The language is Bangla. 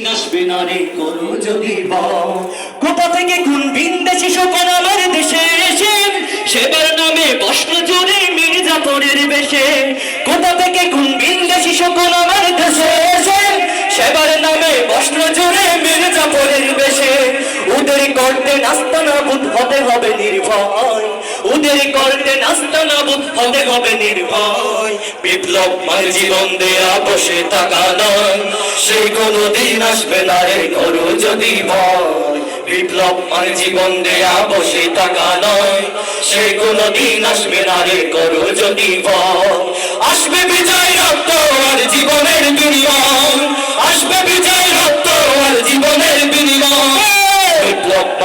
আসবে না রে করো যদি থেকে কোন আমার দেশে এসে? সেবার নামে বস্ত্র জোরে মির্জাপুরের বেশে। কোথা থেকে কোন করতে নাস্তা নাবুদ হতে হবে নির্ভয় উদের করতে নাস্তা নাবুদ হতে হবে নির্ভয়। বিপ্লব মার জীবন দেয়া, বসে থাকা নয়। সেই কোনো দিন আসবে না রে করো যদি ভয়। বিপ্লব মার জীবন দেয়া, বসে থাকা নয়। সেই কোনো দিন আসবে না রে করো যদি ভয়।